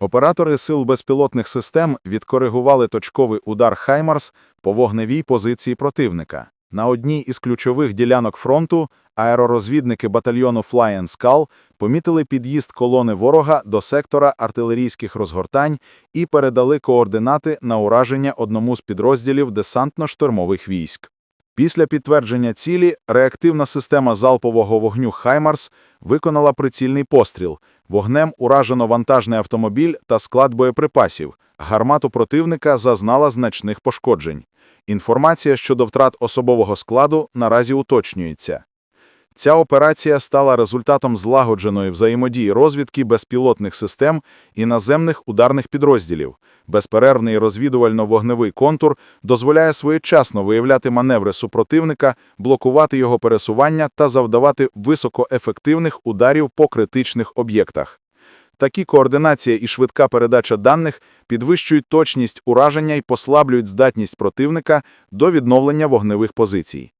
Оператори сил безпілотних систем відкоригували точковий удар «Хаймарс» по вогневій позиції противника. На одній із ключових ділянок фронту аеророзвідники батальйону Fly Skull помітили під'їзд колони ворога до сектора артилерійських розгортань і передали координати на ураження одному з підрозділів десантно-штурмових військ. Після підтвердження цілі реактивна система залпового вогню «Хаймарс» виконала прицільний постріл. Вогнем уражено вантажний автомобіль та склад боєприпасів. Гармату противника зазнала значних пошкоджень. Інформація щодо втрат особового складу наразі уточнюється. Ця операція стала результатом злагодженої взаємодії розвідки безпілотних систем і наземних ударних підрозділів. Безперервний розвідувально-вогневий контур дозволяє своєчасно виявляти маневри супротивника, блокувати його пересування та завдавати високоефективних ударів по критичних об'єктах. Такі координація і швидка передача даних підвищують точність ураження і послаблюють здатність противника до відновлення вогневих позицій.